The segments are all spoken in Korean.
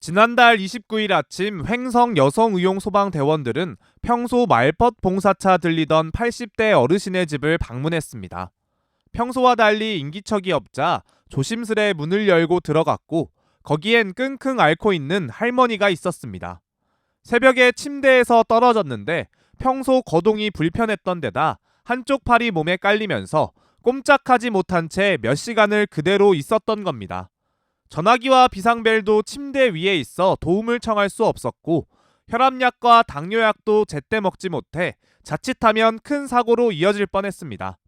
지난달 29일 아침 횡성 여성의용 소방대원들은 평소 말벗 봉사차 들리던 80대 어르신의 집을 방문했습니다. 평소와 달리 인기척이 없자 조심스레 문을 열고 들어갔고 거기엔 끙끙 앓고 있는 할머니가 있었습니다. 새벽에 침대에서 떨어졌는데 평소 거동이 불편했던 데다 한쪽 팔이 몸에 깔리면서 꼼짝하지 못한 채 몇 시간을 그대로 있었던 겁니다. 전화기와 비상벨도 침대 위에 있어 도움을 청할 수 없었고 혈압약과 당뇨약도 제때 먹지 못해 자칫하면 큰 사고로 이어질 뻔했습니다.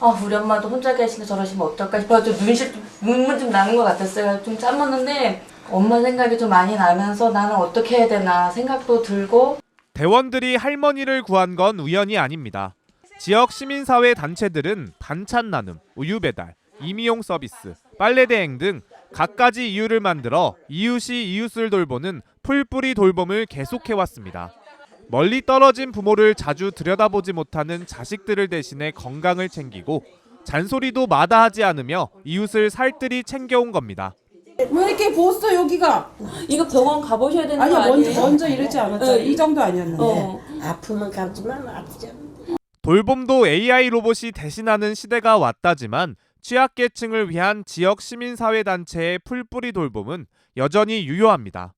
아, 우리 엄마도 혼자 계시는데 저러시면 어떨까 싶어서 좀 눈실, 눈물 좀 나는 것 같았어요. 좀 참았는데 엄마 생각이 좀 많이 나면서 나는 어떻게 해야 되나 생각도 들고 대원들이 할머니를 구한 건 우연이 아닙니다. 지역 시민사회 단체들은 반찬 나눔, 우유 배달, 임의용 서비스, 빨래 대행 등 갖가지 이유를 만들어 이웃이 이웃을 돌보는 풀뿌리 돌봄을 계속해 왔습니다. 멀리 떨어진 부모를 자주 들여다보지 못하는 자식들을 대신해 건강을 챙기고 잔소리도 마다하지 않으며 이웃을 살뜰히 챙겨온 겁니다. 왜 이렇게 부었어 여기가? 이거 병원 가보셔야 되는 아니 거 먼저 아니에요? 먼저 이러지 않았잖아. 네. 이 정도 아니었는데. 어. 아프면 가지만 아프지 않아. 돌봄도 AI 로봇이 대신하는 시대가 왔다지만 취약계층을 위한 지역 시민사회단체의 풀뿌리 돌봄은 여전히 유효합니다.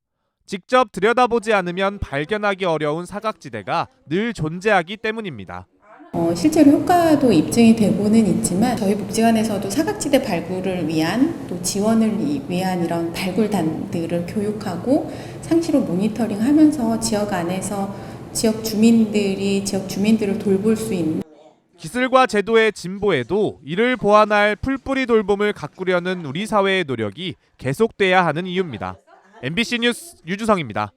직접 들여다보지 않으면 발견하기 어려운 사각지대가 늘 존재하기 때문입니다. 어, 실제로 효과도 입증이 되고는 있지만 저희 복지관에서도 사각지대 발굴을 위한 또 지원을 이- 위한 이런 발굴단들을 교육하고 상시로 모니터링하면서 지역 안에서 지역 주민들이 지역 주민들을 돌볼 수 있는 기술과 제도의 진보에도 이를 보완할 풀뿌리 돌봄을 가꾸려는 우리 사회의 노력이 계속돼야 하는 이유입니다. MBC 뉴스 유주성입니다.